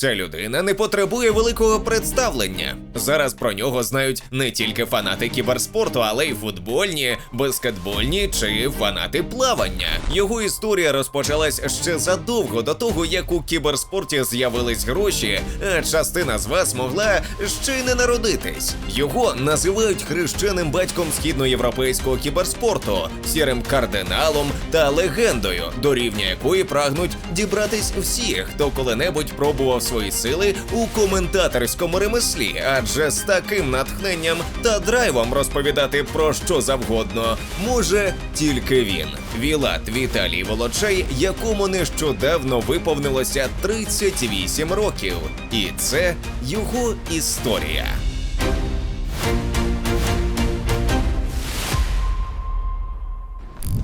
Ця людина не потребує великого представлення. Зараз про нього знають не тільки фанати кіберспорту, але й футбольні, баскетбольні чи фанати плавання. Його історія розпочалась ще задовго до того, як у кіберспорті з'явились гроші, а частина з вас могла ще й не народитись. Його називають хрещеним батьком східноєвропейського кіберспорту, сірим кардиналом та легендою, до рівня якої прагнуть дібратись всі, хто коли-небудь пробував свої сили у коментаторському ремеслі, адже з таким натхненням та драйвом розповідати про що завгодно може тільки він. Вілат Віталій Волочей, якому нещодавно виповнилося 38 років, і це його історія.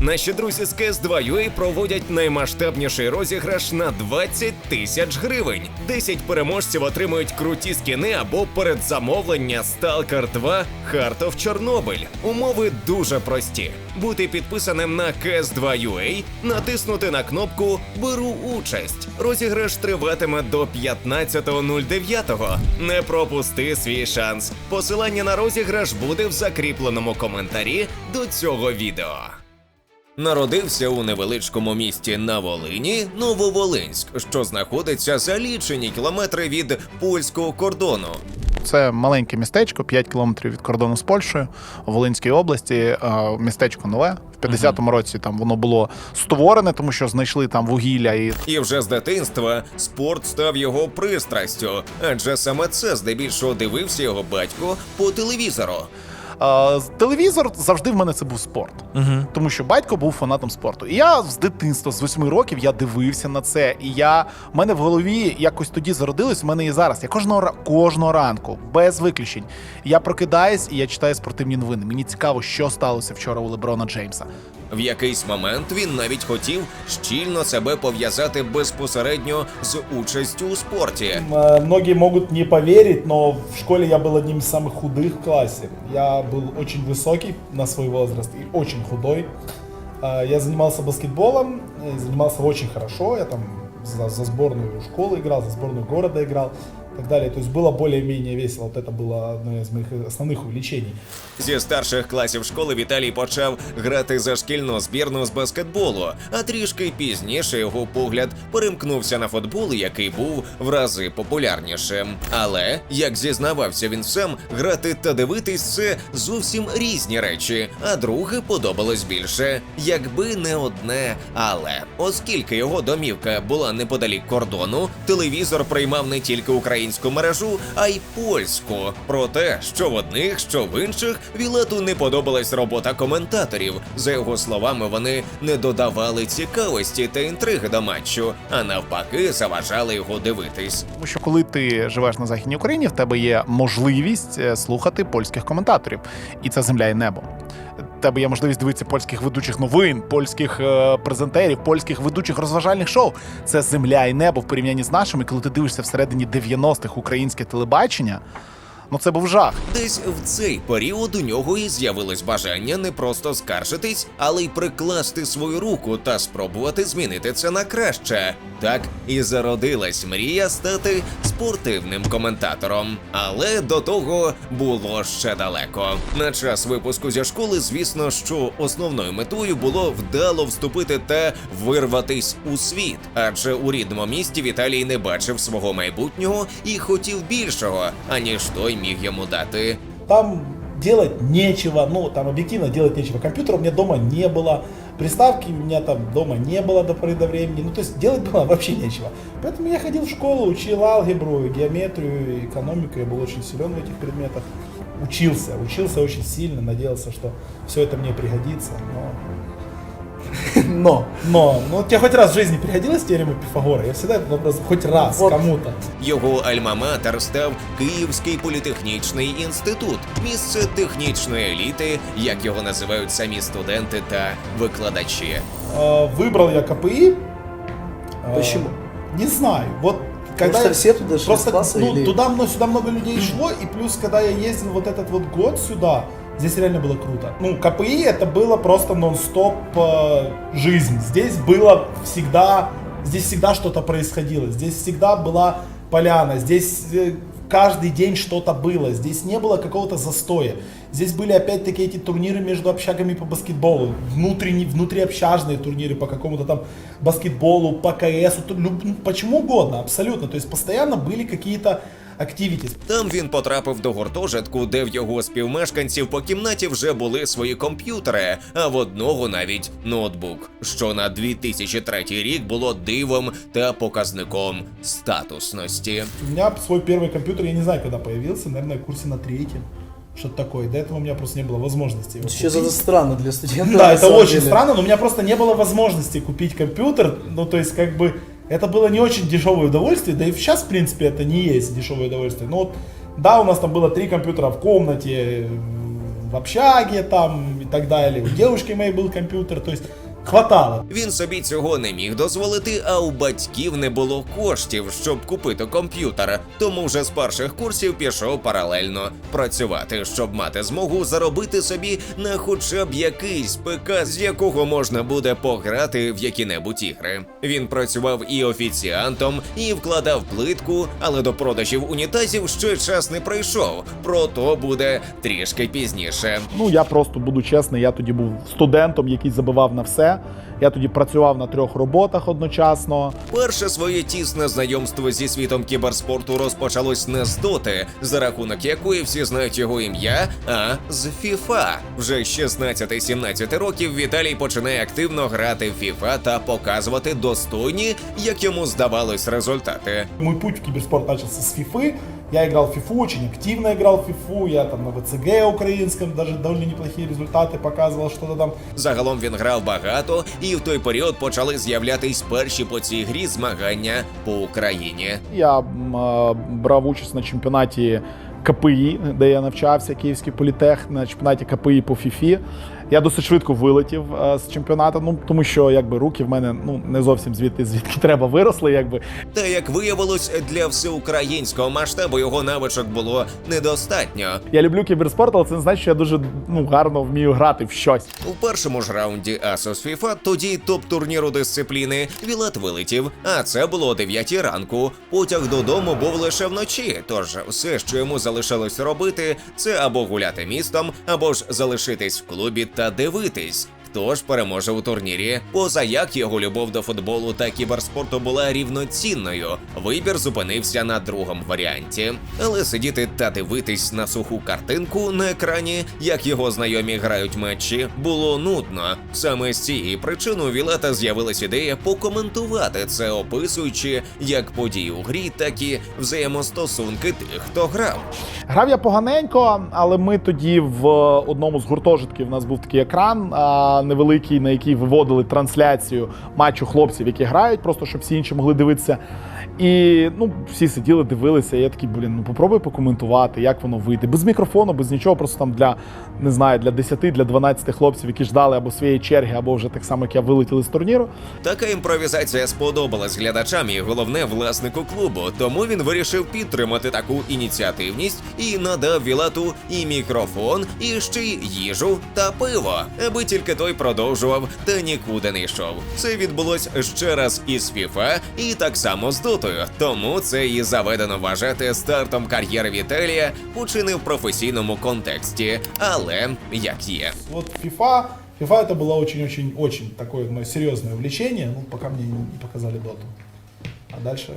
Наші друзі з CS2UA проводять наймасштабніший розіграш на 20 тисяч гривень. 10 переможців отримують круті скіни або передзамовлення Stalker 2 Heart of Chernobyl. Умови дуже прості: бути підписаним на CS2UA, натиснути на кнопку Беру участь. Розіграш триватиме до 15.09. Не пропусти свій шанс. Посилання на розіграш буде в закріпленому коментарі до цього відео. Народився у невеличкому місті на Волині Нововолинськ, що знаходиться за лічені кілометри від польського кордону. Це маленьке містечко, 5 кілометрів від кордону з Польщею у Волинській області. Містечко нове. В 50-му році там воно було створене, тому що знайшли там вугілля і І вже з дитинства спорт став його пристрастю, адже саме це здебільшого дивився його батько по телевізору. Е, телевізор завжди в мене це був спорт, Угу. тому що батько був фанатом спорту. І я з дитинства, з 8 років, я дивився на це. І я в мене в голові якось тоді зародилось. в мене і зараз. Я кожного ра- кожного ранку, без виключень. Я прокидаюсь і я читаю спортивні новини. Мені цікаво, що сталося вчора у Леброна Джеймса. В якийсь момент він навіть хотів щільно себе пов'язати безпосередньо з участю у спорті. Э, Многие могут не поверить, но в школе я был одним из самых худых в классе. Я был очень высокий на свой возраст и очень худой. А, Я занимался баскетболом, э, занимался очень хорошо. Я там за, за сборную школы играл, за сборную города играл и так далее. То есть было более-менее весело. Вот это было одно из моих основных увлечений. Зі старших класів школи Віталій почав грати за шкільну збірну з баскетболу, а трішки пізніше його погляд перемкнувся на футбол, який був в рази популярнішим. Але, як зізнавався він сам, грати та дивитись це зовсім різні речі, а друге подобалось більше, якби не одне але. Оскільки його домівка була неподалік кордону, телевізор приймав не тільки українську мережу, а й польську. Про те, що в одних, що в інших, Вілату не подобалась робота коментаторів. За його словами, вони не додавали цікавості та інтриги до матчу, а навпаки, заважали його дивитись. Тому що коли ти живеш на західній Україні, в тебе є можливість е, слухати польських коментаторів, і це земля і небо. Тебе є можливість дивитися польських ведучих новин, польських е, презентерів, польських ведучих розважальних шоу. Це земля і небо в порівнянні з нашими. Коли ти дивишся всередині 90-х українське телебачення, ну це був жах. Десь в цей період у нього і з'явилось бажання не просто скаржитись, але й прикласти свою руку та спробувати змінити це на краще. Так і зародилась мрія стати спортивним коментатором. Але до того було ще далеко. На час випуску зі школи, звісно, що основною метою було вдало вступити та вирватись у світ. Адже у рідному місті Віталій не бачив свого майбутнього і хотів більшого, аніж той міг йому дати. Там делать нечего, ну, там объективно делать нечего. Компьютера у меня дома не было, приставки у меня там дома не было до поры до времени, ну, то есть делать было вообще нечего. Поэтому я ходил в школу, учил алгебру, геометрию, экономику, я был очень силен в этих предметах. Учился, учился очень сильно, надеялся, что все это мне пригодится, но... Но, но, ну тебе хоть раз в жизни пригодилась теорема Пифагора? Я всегда этот вопрос хоть раз Вот. кому-то. Його альма-матер став Київський політехнічний інститут, місце технічної еліти, як його називають самі студенти та викладачі. Э, Выбрал я КПИ. Э, Почему? Не знаю. Вот когда Потому что я- все туда шли просто с класса ну, или- туда много, сюда много людей шло, и плюс, когда я ездил вот этот вот год сюда, здесь реально было круто. Ну, КПИ это было просто нон-стоп э, жизнь. Здесь было всегда, здесь всегда что-то происходило. Здесь всегда была поляна, здесь э, каждый день что-то было, здесь не было какого-то застоя. Здесь были опять-таки эти турниры между общагами по баскетболу, внутренние, внутриобщажные турниры по какому-то там баскетболу, по люб- ну, почему угодно, абсолютно. То есть постоянно были какие-то activities. Там він потрапив до гуртожитку, де в його співмешканців по кімнаті вже були свої комп'ютери, а в одного навіть ноутбук, що на 2003 рік було дивом та показником статусності. У меня свой первый компьютер, я не знаю, когда появился, наверное, в курсе на третьем. Что-то такое. До этого у меня просто не было возможности его Сейчас купить. это странно для студента. Да, на это самом очень деле. странно, но у меня просто не было возможности купить компьютер. Ну, то есть, как бы, это было не очень дешевое удовольствие, да и сейчас, в принципе, это не есть дешевое удовольствие. Но вот, да, у нас там было три компьютера в комнате, э, в общаге там и так далее. У девушки моей был компьютер, то есть, хватало. Він собі цього не міг дозволити, а у батьків не було коштів, щоб купити комп'ютер. Тому вже з перших курсів пішов паралельно працювати, щоб мати змогу заробити собі на хоча б якийсь ПК, з якого можна буде пограти в які-небудь ігри. Він працював і офіціантом, і вкладав плитку, але до продажів унітазів ще час не прийшов. Про то буде трішки пізніше. Ну я просто буду чесний, я тоді був студентом, який забивав на все. Я тоді працював на трьох роботах одночасно. Перше своє тісне знайомство зі світом кіберспорту розпочалось не з доти, за рахунок якої всі знають його ім'я, а з FIFA. Вже з 16-17 років Віталій починає активно грати в FIFA та показувати достойні, як йому здавалось, результати. Мой путь в киберспорт начался с фифы. Я играл в фифу, очень активно играл в фифу. Я там на ВЦГ украинском даже довольно неплохие результаты показывал, что-то там Загалом він грав багато, і в той період почали з'являтись перші по цій грі змагання по Україні. Я е, брав участь на чемпіонаті КПІ, де я навчався, Київський політех, на чемпіонаті КПІ по ФІФІ. Я досить швидко вилетів е, з чемпіонату, ну тому що якби руки в мене ну не зовсім звідти, звідки треба виросли. Якби Та як виявилось, для всеукраїнського масштабу його навичок було недостатньо. я люблю кіберспорт, але це не значить, що я дуже ну гарно вмію грати в щось. У першому ж раунді Asus FIFA, тоді топ-турніру дисципліни, Вілат вилетів, а це було о 9 ранку. Потяг додому був лише вночі. Тож все, що йому залишилось робити, це або гуляти містом, або ж залишитись в клубі та дивитись. Хто переможе у турнірі? Поза як його любов до футболу та кіберспорту була рівноцінною. Вибір зупинився на другому варіанті. Але сидіти та дивитись на суху картинку на екрані, як його знайомі грають матчі, було нудно. Саме з цієї причини у Вілата з'явилась ідея покоментувати це, описуючи як події у грі, так і взаємостосунки тих, хто грав. Грав я поганенько, але ми тоді в одному з гуртожитків у нас був такий екран невеликий, на який виводили трансляцію матчу хлопців, які грають, просто щоб всі інші могли дивитися. І ну, всі сиділи, дивилися. І я такий, блін, ну попробуй покоментувати, як воно вийде. Без мікрофону, без нічого, просто там для не знаю, для 10, для 12 хлопців, які ждали або своєї черги, або вже так само, як я вилетіли з турніру. Така імпровізація сподобалась глядачам і головне власнику клубу, тому він вирішив підтримати таку ініціативність і надав Вілату і мікрофон, і ще й їжу та пиво, аби тільки той продовжував та нікуди не йшов. Це відбулось ще раз із FIFA і так само з дотою. Тому це і заведено вважати стартом кар'єри Віталія, хоч і не в професійному контексті, але як є. Вот FIFA, FIFA это было очень-очень-очень такое мое серьезное увлечение, ну, пока мне не показали доту. А дальше,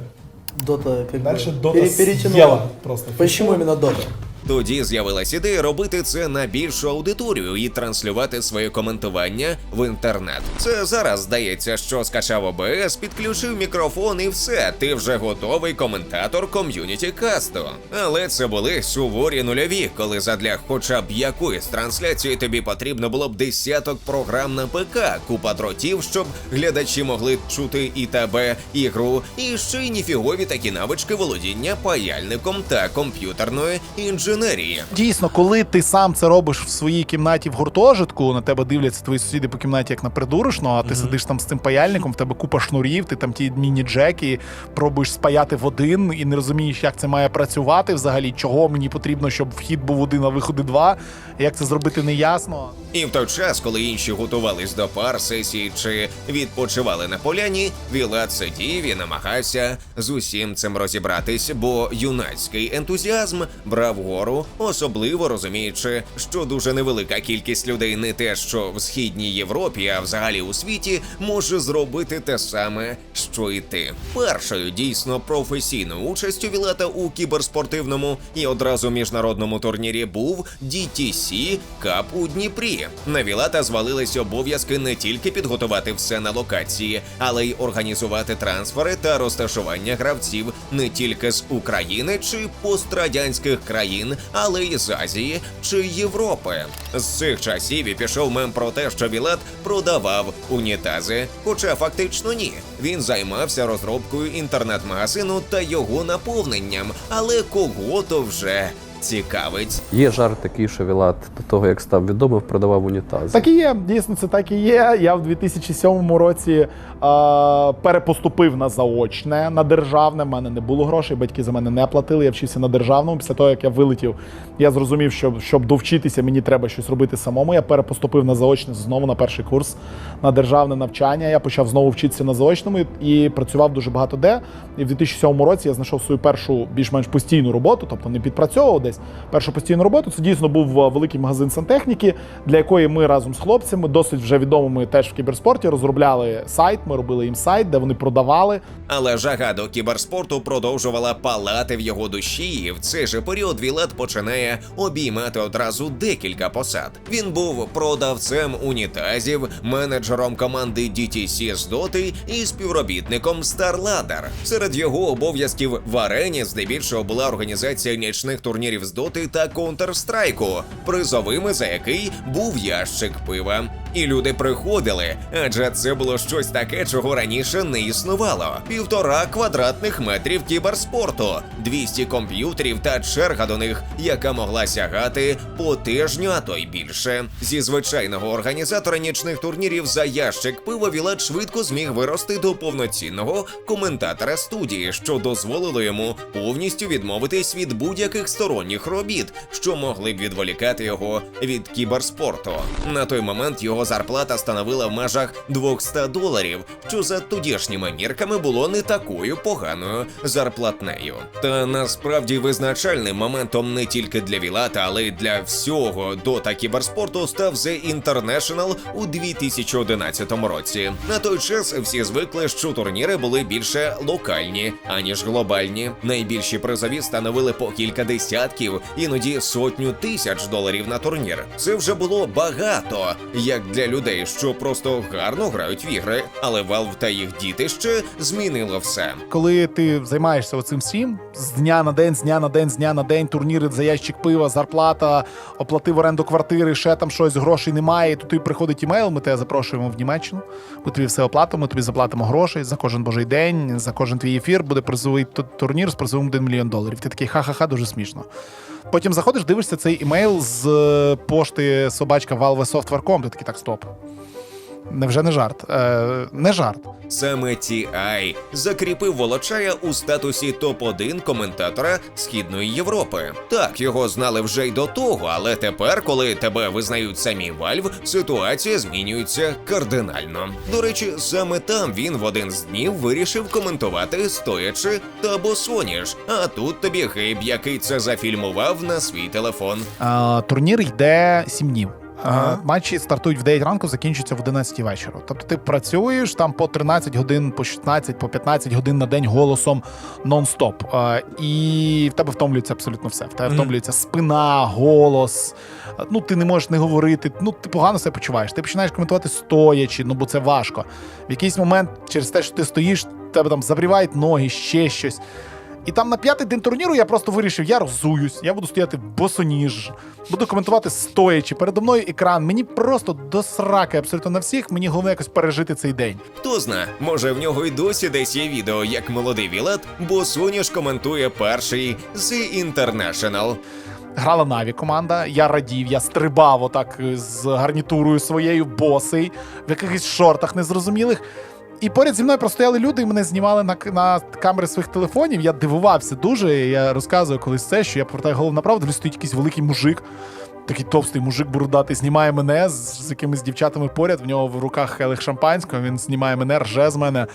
Дота как дальше бы дота пере- перетянула. съела просто. Почему FIFA. именно Дота? Тоді з'явилась ідея робити це на більшу аудиторію і транслювати своє коментування в інтернет. Це зараз здається, що скачав ОБС, підключив мікрофон і все. Ти вже готовий коментатор ком'юніті касту. Але це були суворі нульові, коли задля хоча б якоїсь трансляції тобі потрібно було б десяток програм на ПК, купа дротів, щоб глядачі могли чути і тебе, і гру, і ще й ніфігові такі навички володіння паяльником та комп'ютерною інженерією. Інженерії. Дійсно, коли ти сам це робиш в своїй кімнаті в гуртожитку, на тебе дивляться твої сусіди по кімнаті як на придурочно, а ти сидиш там з цим паяльником, в тебе купа шнурів, ти там ті міні-джеки пробуєш спаяти в один і не розумієш, як це має працювати взагалі, чого мені потрібно, щоб вхід був один, а виход два. Як це зробити, не ясно. І в той час, коли інші готувались до пар, сесії чи відпочивали на поляні, Вілат сидів і намагався з усім цим розібратись, бо юнацький ентузіазм брав гору, особливо розуміючи, що дуже невелика кількість людей не те, що в східній Європі, а взагалі у світі, може зробити те саме, що і ти. Першою дійсно професійною участю Вілата у кіберспортивному і одразу міжнародному турнірі був DTC Cup у Дніпрі. На Вілата звалились обов'язки не тільки підготувати все на локації, але й організувати трансфери та розташування гравців не тільки з України чи пострадянських країн, але й з Азії чи Європи. З цих часів і пішов мем про те, що Білет продавав унітази, хоча фактично ні. Він займався розробкою інтернет-магазину та його наповненням, але кого то вже цікавить. Є жарт такий, що Вілат до того, як став відомим, продавав унітази. Так і є, дійсно, це так і є. Я в 2007 році е, перепоступив на заочне, на державне. В мене не було грошей, батьки за мене не платили. Я вчився на державному. Після того, як я вилетів, я зрозумів, що щоб довчитися, мені треба щось робити самому. Я перепоступив на заочне знову на перший курс на державне навчання. Я почав знову вчитися на заочному і працював дуже багато де. І в 2007 році я знайшов свою першу більш-менш постійну роботу, тобто не підпрацьовував десь. Першу постійну роботу. Це дійсно був е, великий магазин сантехніки, для якої ми разом з хлопцями, досить вже відомими теж в кіберспорті, розробляли сайт. Ми робили їм сайт, де вони продавали. Але жага до кіберспорту продовжувала палати в його душі, і в цей же період Вілат починає обіймати одразу декілька посад. Він був продавцем унітазів, менеджером команди DTC з Доти і співробітником StarLadder. Серед його обов'язків в арені здебільшого була організація нічних турнірів з Доти та Counter-Strike, призовими за який був ящик пива. І люди приходили, адже це було щось таке, чого раніше не існувало. Півтора квадратних метрів кіберспорту, 200 комп'ютерів та черга до них, яка могла сягати по тижню, а то й більше. Зі звичайного організатора нічних турнірів за ящик пива Вілат швидко зміг вирости до повноцінного коментатора студії, що дозволило йому повністю відмовитись від будь-яких сторонніх робіт, що могли б відволікати його від кіберспорту. На той момент його зарплата становила в межах 200 доларів, що за тодішніми мірками було не такою поганою зарплатнею. Та насправді визначальним моментом не тільки для Вілата, але й для всього дота кіберспорту став The International у 2011 році. На той час всі звикли, що турніри були більше локальні аніж глобальні. Найбільші призові становили по кілька десятків, іноді сотню тисяч доларів на турнір. Це вже було багато, як для людей, що просто гарно грають в ігри, але Valve та їх дітище змінило все. Коли ти займаєшся оцим всім з дня на день, з дня на день, з дня на день, турніри за ящик пива, зарплата, оплатив оренду квартири, ще там щось, грошей немає. То тобі приходить імейл, ми тебе запрошуємо в Німеччину. Ми тобі все оплатимо, тобі заплатимо грошей за кожен божий день, за кожен твій ефір буде призовий турнір з призовим 1 мільйон доларів. Ти такий ха-ха-ха, дуже смішно. Потім заходиш, дивишся цей імейл з е, пошти собачка Valve Software.com, ти такий так, стоп. Невже не жарт? Е, не жарт. Саме TI закріпив Волочая у статусі топ-1 коментатора Східної Європи. Так, його знали вже й до того, але тепер, коли тебе визнають самі Valve, ситуація змінюється кардинально. До речі, саме там він в один з днів вирішив коментувати стоячи та босоніж. А тут тобі гейб, який це зафільмував на свій телефон. Е, турнір йде 7 днів. Ага. Е, Матчі стартують в 9 ранку, закінчуються в 11 вечора. Тобто ти працюєш там по 13 годин, по 16, по 15 годин на день голосом нон-стоп. Е, І в тебе втомлюється абсолютно все. В тебе втомлюється спина, голос. Е, Ну, ти не можеш не говорити. Ну, ти погано себе почуваєш. Ти починаєш коментувати стоячи, ну бо це важко. В якийсь момент, через те, що ти стоїш, тебе там забрівають ноги, ще щось. І там на п'ятий день турніру я просто вирішив, я розуюсь, я буду стояти босоніж, буду коментувати стоячи. Передо мною екран. Мені просто до сраки абсолютно на всіх. Мені головне якось пережити цей день. Хто зна, може в нього й досі десь є відео, як молодий Вілат, бо Соніш коментує перший The International. Грала Наві команда, я радів, я стрибав отак з гарнітурою своєю, босий, в якихось шортах незрозумілих. І поряд зі мною простояли люди і мене знімали на, на камери своїх телефонів. Я дивувався дуже. Я розказую колись це, що я повертаю голову направо, дивлюсь, стоїть якийсь великий мужик. Такий товстий мужик бурдатий знімає мене з, з якимись дівчатами поряд. В нього в руках келих шампанського. Він знімає мене, рже з мене.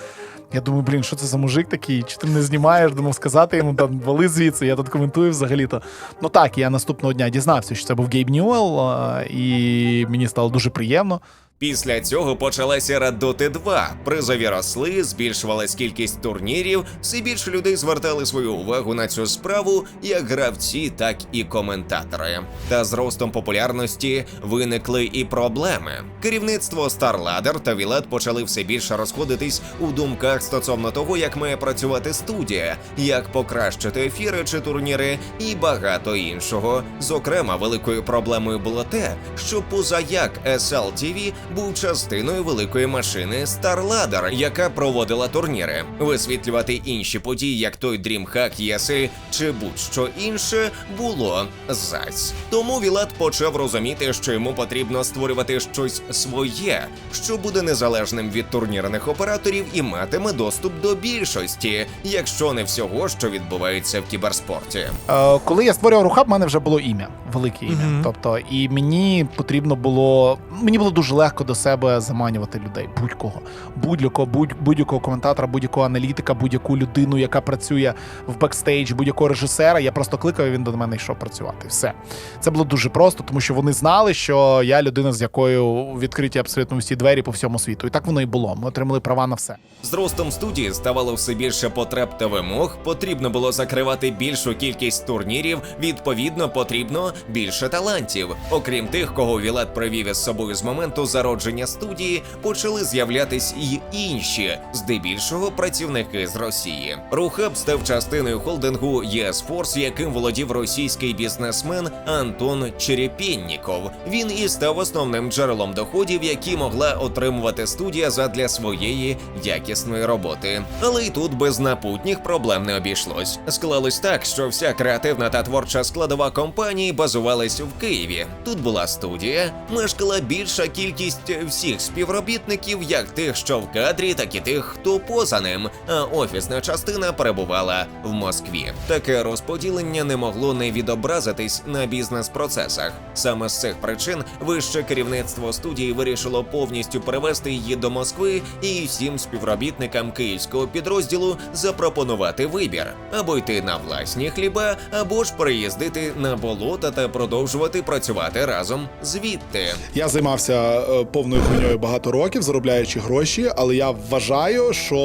Я думаю, блін, що це за мужик такий? Чи ти не знімаєш? Думав сказати йому там вали звідси, я тут коментую взагалі-то. Ну так, я наступного дня дізнався, що це був Гейб Ньюел, і мені стало дуже приємно. Після цього почалася Ера Доти 2. Призові росли, збільшувалась кількість турнірів, все більше людей звертали свою увагу на цю справу, як гравці, так і коментатори. Та з ростом популярності виникли і проблеми. Керівництво StarLadder та Вілет почали все більше розходитись у думках стосовно того, як має працювати студія, як покращити ефіри чи турніри, і багато іншого. Зокрема, великою проблемою було те, що позаяк SLTV був частиною великої машини StarLadder, яка проводила турніри. Висвітлювати інші події, як той DreamHack ЄСЛ чи будь-що інше, було зась. Тому Вілат почав розуміти, що йому потрібно створювати щось своє, що буде незалежним від турнірних операторів і матиме доступ до більшості, якщо не всього, що відбувається в кіберспорті. Е, коли я створював рухаб, в мене вже було ім'я, велике ім'я. Тобто, і мені потрібно було. Мені було дуже легко до себе заманювати людей, будь-кого, будь-якого, будь, будь-якого коментатора, будь-якого аналітика, будь-яку людину, яка працює в бекстейдж, будь-якого режисера. Я просто кликав, і він до мене йшов працювати. Все це було дуже просто, тому що вони знали, що я людина, з якою відкриті абсолютно всі двері по всьому світу. І так воно і було. Ми отримали права на все. З ростом студії ставало все більше потреб та вимог. Потрібно було закривати більшу кількість турнірів. Відповідно, потрібно більше талантів. Окрім тих, кого Вілат привів із собою з моменту зародження студії, почали з'являтись і інші, здебільшого працівники з Росії. Рухаб став частиною холдингу ЄС Форс, яким володів російський бізнесмен Антон Черепєнніков. Він і став основним джерелом доходів, які могла отримувати студія задля своєї якісної роботи. Але й тут без напутніх проблем не обійшлось. Склалось так, що вся креативна та творча складова компанії базувалась в Києві. Тут була студія, мешкала більша кількість всіх співробітників, як тих, що в кадрі, так і тих, хто поза ним. А офісна частина перебувала в Москві. Таке розподілення не могло не відобразитись на бізнес-процесах. Саме з цих причин вище керівництво студії вирішило повністю перевести її до Москви і всім співробітникам київського підрозділу запропонувати вибір або йти на власні хліба, або ж переїздити на болота та продовжувати працювати разом звідти. Я займався е, повною хуйньою багато років, заробляючи гроші, але я вважаю, що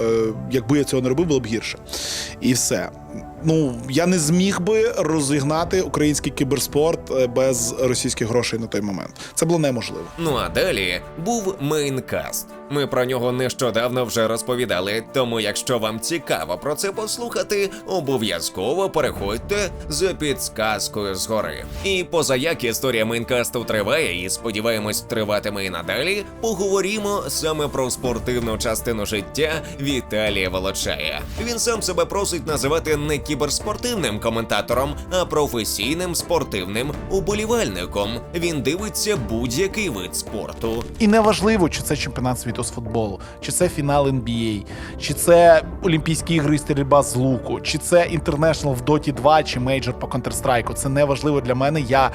е, якби я цього не робив, було б гірше. І все. Ну, я не зміг би розігнати український кіберспорт е, без російських грошей на той момент. Це було неможливо. Ну а далі був мейнкаст. Ми про нього нещодавно вже розповідали. Тому, якщо вам цікаво про це послухати, обов'язково переходьте за підсказкою згори. І поза як історія мейнкасту триває, і сподіваємось, триватиме і надалі. Поговоримо саме про спортивну частину життя Віталія Волочая. Він сам себе просить називати не кіберспортивним коментатором, а професійним спортивним уболівальником. Він дивиться будь-який вид спорту. І неважливо, чи це чемпіонат світу з футболу, чи це фінал NBA, чи це Олімпійські ігри і стрільба з луку, чи це інтернешнл в Доті 2, чи мейджор по Counter-Strike. Це важливо для мене. Я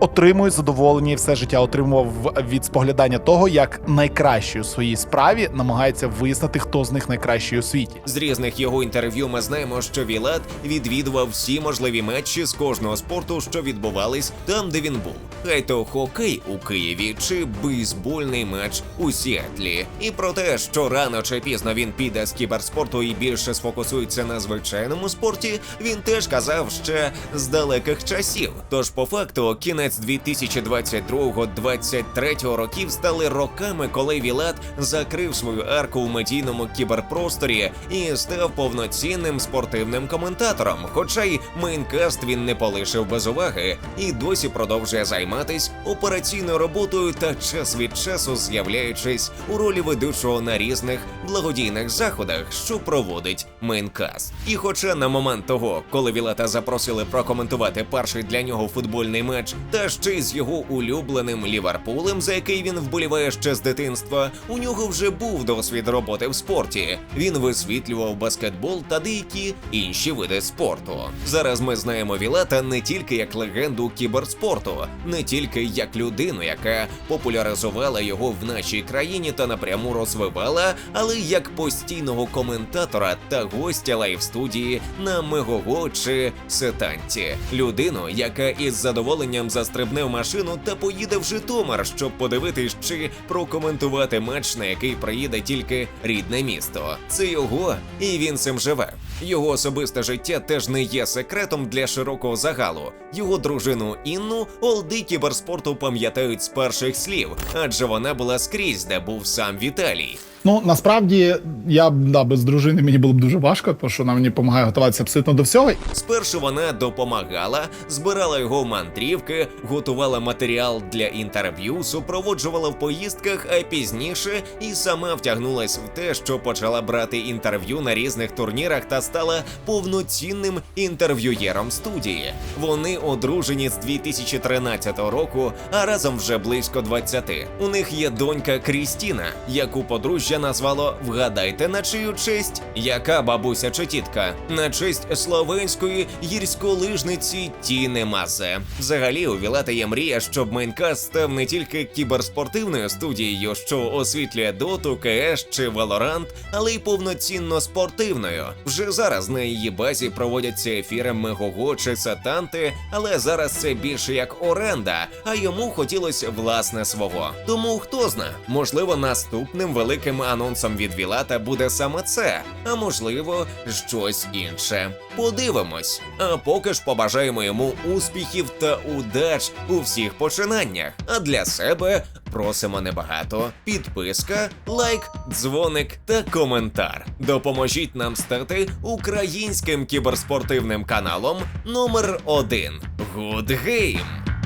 отримую задоволення і все життя отримував від споглядання того, як найкращий у своїй справі намагається вияснити, хто з них найкращий у світі. З різних його інтерв'ю ми знаємо, що Вілат відвідував всі можливі матчі з кожного спорту, що відбувались там, де він був. Хай то хокей у Києві чи бейсбольний матч у Сіетлі. І про те, що рано чи пізно він піде з кіберспорту і більше сфокусується на звичайному спорті, він теж казав ще з далеких часів. Тож, по факту, кінець кінець 2022-2023 років стали роками, коли Вілат закрив свою арку в медійному кіберпросторі і став повноцінним спортивним коментатором. Хоча й мейнкаст він не полишив без уваги і досі продовжує займатись операційною роботою та час від часу з'являючись у ролі ведучого на різних благодійних заходах, що проводить мейнкаст. І хоча на момент того, коли Вілата запросили прокоментувати перший для нього футбольний матч, та ще й з його улюбленим Ліверпулем, за який він вболіває ще з дитинства, у нього вже був досвід роботи в спорті. Він висвітлював баскетбол та деякі інші види спорту. Зараз ми знаємо Вілата не тільки як легенду кіберспорту, не тільки як людину, яка популяризувала його в нашій країні та напряму розвивала, але як постійного коментатора та гостя лайв-студії на Мегого чи Сетанті. Людину, яка із задоволенням застрибне в машину та поїде в Житомир, щоб подивитись чи прокоментувати матч, на який приїде тільки рідне місто. Це його, і він цим живе. Його особисте життя теж не є секретом для широкого загалу. Його дружину Інну олди кіберспорту пам'ятають з перших слів, адже вона була скрізь, де був сам Віталій. Ну насправді я б да, без дружини мені було б дуже важко, тому що вона мені допомагає готуватися абсолютно до всього. Спершу вона допомагала, збирала його мандрівки, готувала матеріал для інтерв'ю, супроводжувала в поїздках, а пізніше і сама втягнулась в те, що почала брати інтерв'ю на різних турнірах та стала повноцінним інтерв'юєром студії. Вони одружені з 2013 року, а разом вже близько 20. У них є донька Крістіна, яку подружжя назвало Вгадайте на чию честь, яка бабуся чи тітка на честь словенської гірськолижниці Тіни Мазе. Взагалі у Вілата є мрія, щоб Майнкаст став не тільки кіберспортивною студією, що освітлює доту, КС чи Валорант, але й повноцінно спортивною. Вже зараз на її базі проводяться ефіри Мегого чи Сатанти, але зараз це більше як оренда, а йому хотілося власне свого. Тому хто зна, можливо, наступним великим анонсом від Вілата буде саме це, а можливо, щось інше. Подивимось. А поки ж побажаємо йому успіхів та удач у всіх починаннях. А для себе просимо небагато: підписка, лайк, дзвоник та коментар. Допоможіть нам стати українським кіберспортивним каналом номер 1 Good Game!